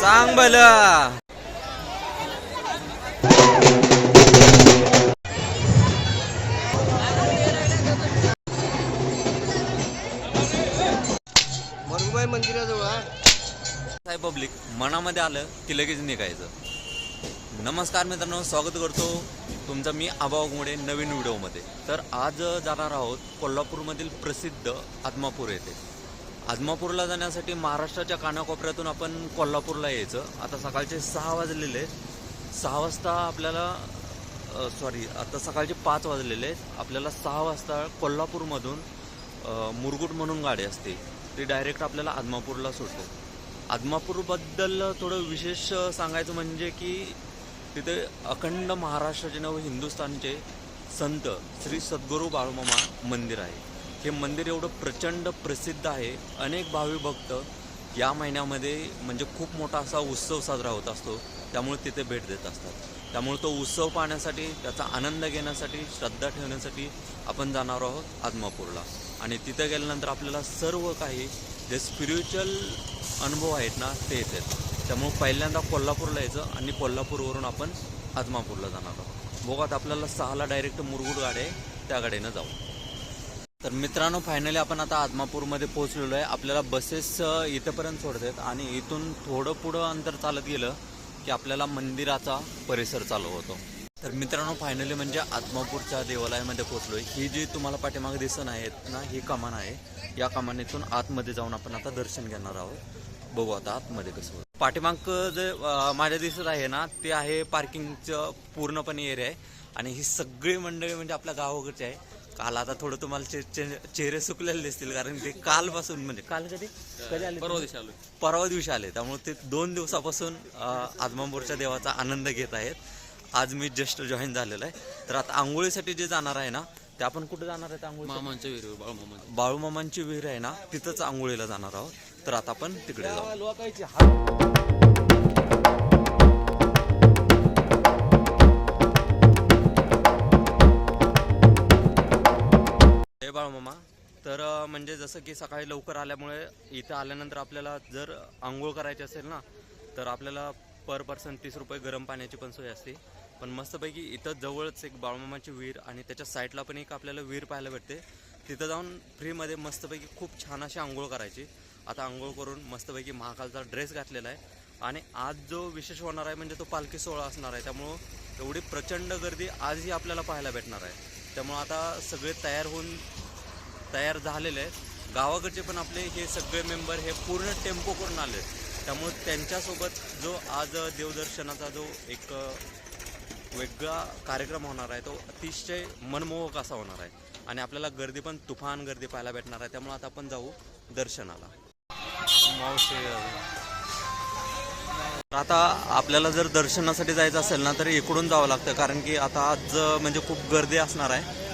सांग भलं मरुबाई मंदिराजवळ. काय पब्लिक मनामध्ये आलं की लगेच निघायचं. नमस्कार मित्रांनो स्वागत करतो तुमचं मी आबा गुंडे नवीन व्हिडिओमध्ये. तर आज जाणार आहोत कोल्हापूरमधील प्रसिद्ध आदमापूर येथे. आदमापूरला जाण्यासाठी महाराष्ट्राच्या कानाकोपऱ्यातून आपण कोल्हापूरला यायचं आता सकाळचे सहा वाजलेले आहेत. सहा वाजता आपल्याला सॉरी आता सकाळचे पाच वाजलेले आहेत. आपल्याला सहा वाजता कोल्हापूरमधून मुरगुट म्हणून गाडी असते ती डायरेक्ट आपल्याला आदमापूरला सुटते आदमापूरबद्दल थोडं विशेष सांगायचं म्हणजे की तिथे अखंड महाराष्ट्राचे नव हिंदुस्थानचे संत श्री सद्गुरू बाळूमामा मंदिर आहे हे मंदिर एवढं प्रचंड प्रसिद्ध आहे. अनेक भावी भक्त या महिन्यामध्ये म्हणजे खूप मोठा असा उत्सव साजरा होत असतो. त्यामुळे तिथे भेट देत असतात. त्यामुळे तो उत्सव पाहण्यासाठी त्याचा आनंद घेण्यासाठी श्रद्धा ठेवण्यासाठी आपण जाणार आहोत आदमापूरला. आणि तिथे गेल्यानंतर आपल्याला सर्व काही जे स्पिरिच्युअल अनुभव आहेत ना ते येतात. त्यामुळे पहिल्यांदा कोल्हापूरला यायचं आणि कोल्हापूरवरून आपण आदमापूरला जाणार आहोत. बघत आपल्याला सहाला डायरेक्ट मुरगुड गाडी आहे त्या गाडीनं जाऊ. तर मित्रांनो फायनली आपण आता आदमापूरमध्ये पोहोचलेलो आहे. आपल्याला बसेस इथंपर्यंत सोडतात आणि इथून थोडं पुढं अंतर चालत गेलं की आपल्याला मंदिराचा परिसर चालू होतो. तर मित्रांनो फायनली म्हणजे आत्मापूरच्या देवालयामध्ये पोहोचलोय. ही जी तुम्हाला पाठीमागे दिसत आहेत ना ही कमान आहे. या कमानीतून आतमध्ये जाऊन आपण आता दर्शन घेणार आहोत. बघू आता आतमध्ये कसं होतं. पाठीमाग जे माझ्या दिसत आहे ना ते आहे पार्किंगचं पूर्णपणे एरिया आहे. आणि ही सगळी मंडळी म्हणजे आपल्या गावाकडची आहे. काल आता थोडं तुम्हाला चे- चे- चेहरे सुकलेले दिसतील कारण ते कालपासून म्हणजे काल कधी? कधी आले परवा दिवशी आलो परवा दिवशी आले. त्यामुळे ते दोन दिवसापासून आदमापूरच्या देवाचा आनंद घेत आहेत. आज मी जस्ट जॉईन झालेलो आहे. तर आता आंघोळीसाठी जे जाणार आहे ना ते आपण कुठे जाणार आहे आंघोळी मामांच्या विहिरीवर बाळूमामा बाळूमामांची विहीर. आहे ना तिथंच आंघोळीला जाणार आहोत. तर आता आपण तिकडे जाऊ. म्हणजे जसं की सकाळी लवकर आल्यामुळे इथं आल्यानंतर आपल्याला जर आंघोळ करायची असेल ना तर आपल्याला पर पर्सन तीस रुपये गरम पाण्याची पण सोय असते. पण मस्तपैकी इथं जवळच एक बाळमामाची विहीर आणि त्याच्या साईडला पण एक आपल्याला विहीर पाहायला भेटते. तिथं जाऊन फ्रीमध्ये मस्तपैकी खूप छान अशी आंघोळ करायची. आता आंघोळ करून मस्तपैकी महाकालचा ड्रेस घातलेला आहे. आणि आज जो विशेष होणार आहे म्हणजे तो पालखी सोहळा असणार आहे. त्यामुळं एवढी प्रचंड गर्दी आजही आपल्याला पाहायला भेटणार आहे. त्यामुळं आता सगळे तयार होऊन तयार झालेले आहेत. गावाकडचे पण आपले हे सगळे मेंबर हे पूर्ण टेम्पो करून आले त्यामुळे त्यांच्यासोबत जो आज देवदर्शनाचा जो एक वेगळा कार्यक्रम होणार आहे तो अतिशय मनमोहक असा होणार आहे. आणि आपल्याला गर्दी पण तुफान गर्दी पाहायला भेटणार आहे. त्यामुळे आता आपण जाऊ दर्शनाला. आता आपल्याला जर दर्शनासाठी जायचं असेल ना तर इकडून जावं लागतं. कारण की आता आज म्हणजे खूप गर्दी असणार आहे.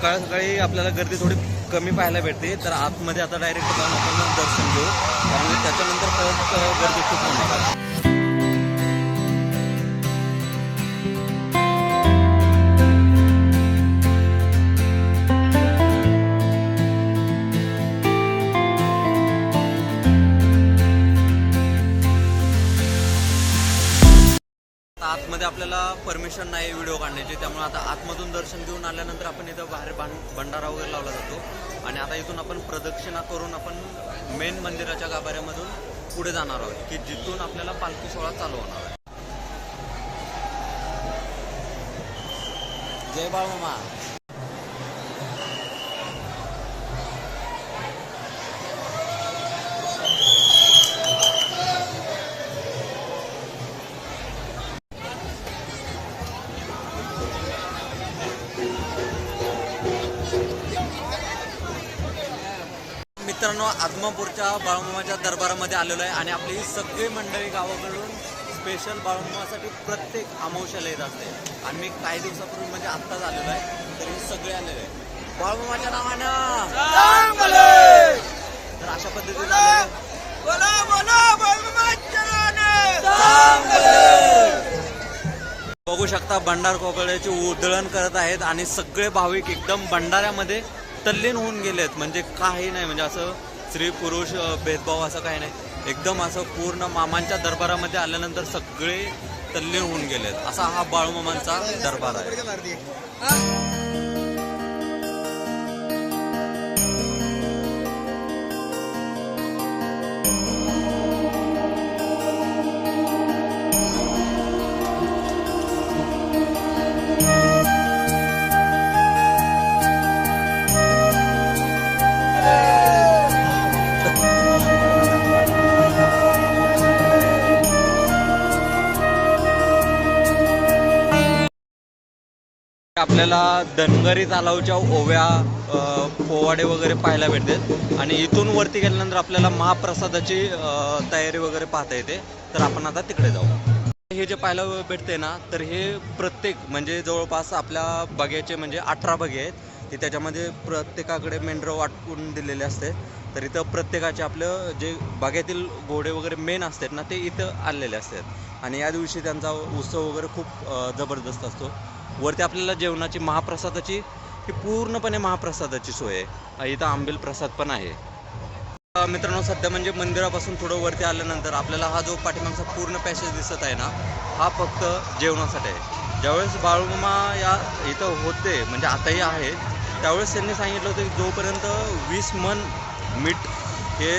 सकाळ सकाळी आपल्याला गर्दी थोडी कमी पाहायला भेटते. तर आतमध्ये आता डायरेक्ट जाऊन आपण दर्शन घेऊ. त्यामुळे त्याच्यानंतर परत गर्दी खूप होणार. आतमध्ये आपल्याला परमिशन नाही व्हिडिओ काढण्याची त्यामुळे आता आतमधून दर्शन घेऊन आल्यानंतर आपण इथं बाहेर भंडारा वगैरे लावला जातो. आणि आता इथून आपण प्रदक्षिणा करून आपण मेन मंदिराच्या गाभाऱ्यामधून पुढे जाणार आहोत की जिथून आपल्याला पालखी सोहळा चालू होणार आहे. जय बाळ मामा आदमापूरच्या बाळूमामाच्या दरबारामध्ये आलेलो आहे आणि आपली ही सगळी मंडळी गावाकडून स्पेशल बाळूमामासाठी प्रत्येक अमावश्याला येत असते. आणि मी काही दिवसापूर्वी म्हणजे आत्ताच आलेलो आहे तर हे सगळे आलेले आहे बाळूमामाच्या नावानं तर अशा पद्धतीने. बघू शकता भंडार कोकळ्याची उधळण करत आहेत आणि सगळे भाविक एकदम भंडाऱ्यामध्ये तल्लीन होऊन गेलेत. म्हणजे काही नाही म्हणजे असं स्त्री पुरुष भेदभाव असं काही नाही. एकदम असं पूर्ण मामांच्या दरबारामध्ये आल्यानंतर सगळे तल्लीन होऊन गेलेत. असा हा बाळूमामांचा दरबार आहे. आपल्याला धनगरी तलावच्या ओव्या पोवाडे वगैरे पाहायला भेटतात. आणि इथून वरती गेल्यानंतर आपल्याला महाप्रसादाची तयारी वगैरे पाहता येते. तर आपण आता तिकडे जाऊ. हे जे पाहायला भेटते ना तर हे प्रत्येक म्हणजे जवळपास आपल्या बग्याचे म्हणजे अठरा बगे आहेत. की त्याच्यामध्ये प्रत्येकाकडे मेंढरं वाटून दिलेले असते. तर इथं प्रत्येकाचे आपलं जे बागेतील घोडे वगैरे मेन असतात ना ते इथं आलेले असतात. आणि या दिवशी त्यांचा उत्सव वगैरे खूप जबरदस्त असतो. वरती आपल्याला जेवणाची महाप्रसादाची ही पूर्णपणे महाप्रसादाची सोय आहे. इथं आंबेल प्रसाद पण आहे. मित्रांनो सध्या म्हणजे मंदिरापासून थोडं वरती आल्यानंतर आपल्याला हा जो पाठीमागचा पूर्ण पॅसेज दिसत आहे ना हा फक्त जेवणासाठी आहे. ज्यावेळेस बाळूमामा या इथं होते म्हणजे आताही आहे त्यावेळेस त्यांनी सांगितलं होतं की जोपर्यंत वीस मन मीठ हे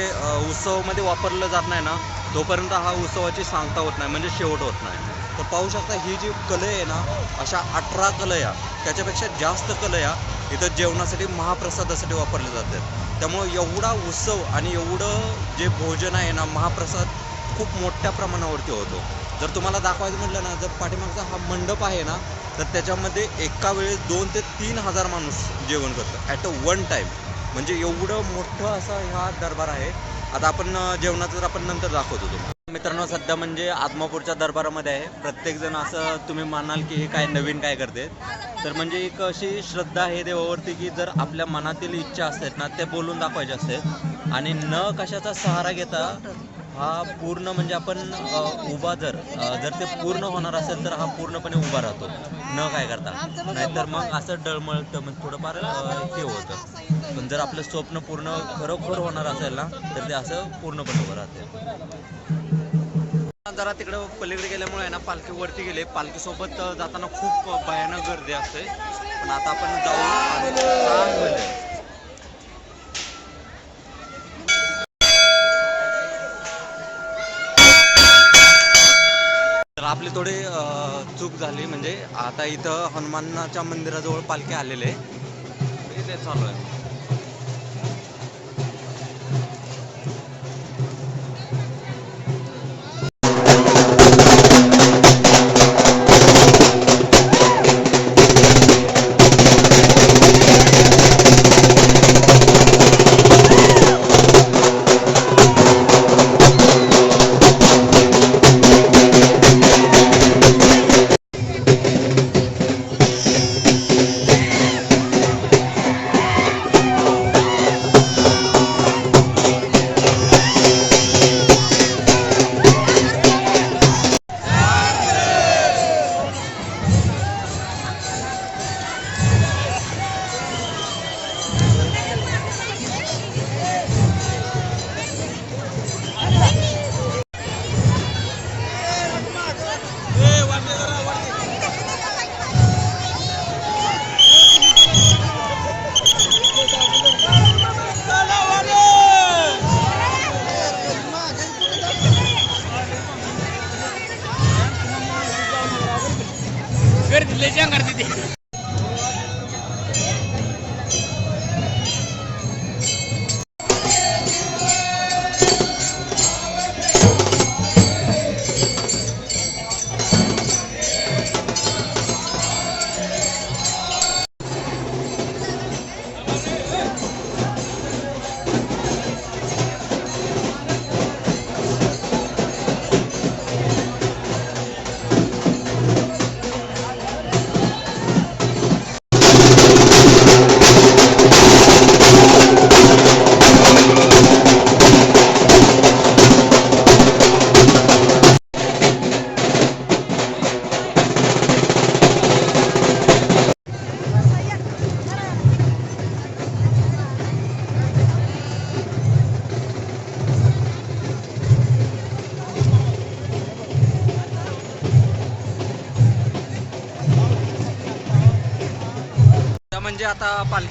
उत्सवामध्ये वापरलं जात नाही ना तोपर्यंत हा उत्सवाची सांगता होत नाही म्हणजे शेवट होत नाही. तर पाहू शकता ही जी कलय आहे ना अशा अठरा कलया त्याच्यापेक्षा जास्त कलया इथं जेवणासाठी महाप्रसादासाठी वापरले जातात. त्यामुळं एवढा उत्सव आणि एवढं जे भोजन आहे ना महाप्रसाद खूप मोठ्या प्रमाणावरती होतो. जर तुम्हाला दाखवायचं म्हटलं ना जर पाठीमागचा हा मंडप आहे ना तर त्याच्यामध्ये एका वेळेस दोन ते तीन हजार माणूस जेवण करतो ॲट अ वन टाईम म्हणजे एवढं मोठं असं हा दरबार आहे. आता आपण जेवणाचं जर आपण नंतर दाखवतो तुम्हाला. मित्रांनो सध्या म्हणजे आत्मापूरच्या दरबारामध्ये आहे. प्रत्येकजण असं तुम्ही मानाल की हे काय नवीन काय करते. तर म्हणजे एक अशी श्रद्धा आहे देवावरती की जर आपल्या मनातील इच्छा असतात ना ते बोलून दाखवायचे असते. आणि न कशाचा सहारा घेता हा पूर्ण म्हणजे आपण उभा जर जर ते पूर्ण होणार असेल तर हा पूर्णपणे उभा राहतो. न काय करता. नाहीतर मग असं डळमळतं मग थोडंफार हे होतं. पण जर आपलं स्वप्न पूर्ण खरोखर होणार असेल ना तर ते असं पूर्णपणे उभं राहते. जरा तिकडं पलीकडे गेल्यामुळे ना पालखी वरती गेले. पालखीसोबत जाताना खूप भयानक गर्दी असते. पण आता आपण जाऊ तर आपली थोडी चूक झाली. म्हणजे आता इथं हनुमानाच्या मंदिराजवळ पालखी आलेले इथे चालू आहे.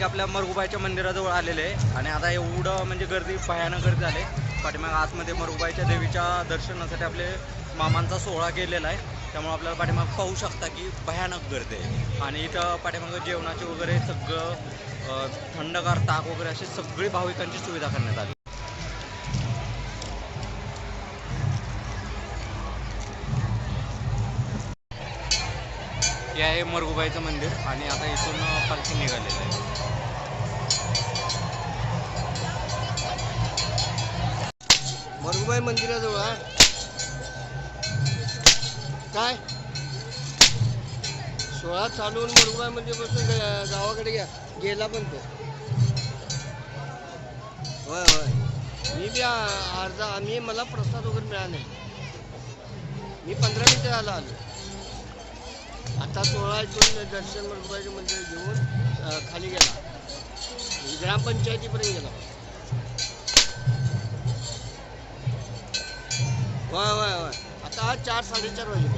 की आपल्या मरगुबाईच्या मंदिराजवळ आलेले आहे. आणि आता एवढं म्हणजे गर्दी भयानक गर्दी झाली. पाठीमाग आतमध्ये मरगुबाईच्या देवीच्या दर्शनासाठी आपले मामांचा सोहळा केलेला आहे. त्यामुळे आपल्याला पाठीमाग पाहू शकता की भयानक गर्दी आहे. आणि इथं पाठीमागं जेवणाचे वगैरे सगळं थंडगार ताक वगैरे अशी सगळी भाविकांची सुविधा करण्यात आली. हे आहे मरगुबाईचं मंदिर आणि आता इथून पालखी निघालेलं आहे. मरगुबाई मंदिराजवळ हा. काय? सोळा चालवून मरगुबाई मंदिरपासून ग- गावाकडे गे- गेला पण तो. होय होय. मी बी अर्धा आम्ही मला प्रसाद वगैरे मिळाला नाही. मी पंधरा मिनिटं आला आलो. आता सोळा इथून दर्शन मरगुबाईचं मंदिर घेऊन खाली गेला. ग्रामपंचायतीपर्यंत गेला. होय होय होय. आता चार साडेचार वाजले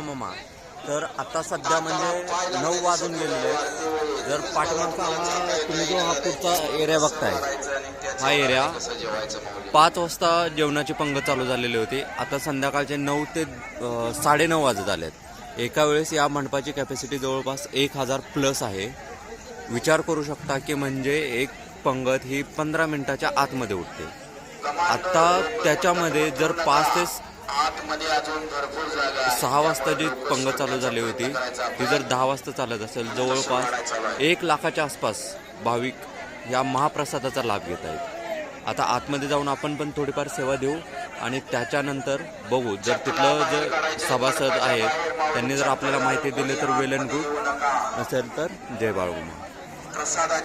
मित्रांनो तर आता सध्या म्हणजे नऊ वाजून गेलेले जर पाठवणचा तुम्ही जो हा पुढचा एरिया बघताय हा एरिया पाच वाजता जेवणाची पंगत चालू झालेली होती. आता संध्याकाळचे नऊ ते साडेनऊ वाजत आलेत. एका वेळेस या मंडपाची कॅपॅसिटी जवळपास एक हजार प्लस आहे. विचार करू शकता की म्हणजे एक पंगत ही पंधरा मिनिटाच्या आतमध्ये उठते. आत्ता त्याच्यामध्ये जर पाच ते सहा वाजता जी पंगत चालू झाली होती ती जर दहा वाजता चालत असेल जवळपास एक लाखाच्या आसपास भाविक या महाप्रसादाचा लाभ घेत आहेत. आता आतमध्ये जाऊन आपण पण थोडीफार सेवा देऊ आणि त्याच्यानंतर बघू. जर तिथलं जे सभासद आहेत त्यांनी जर आपल्याला माहिती दिली तर वेल अँड गुड नसेल तर जय बाळगुमा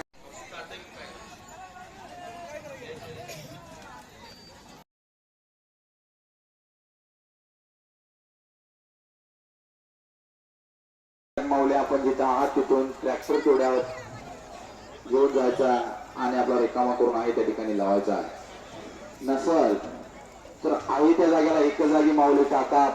माऊली आपण जिथं आहात तिथून तेवढ्या तेवढ्यावर घेऊन जायचा आणि आपला रिकामा करून आहे त्या ठिकाणी लावायचा. नसल. तर आई त्या जागेला एकच जागी माऊली टाका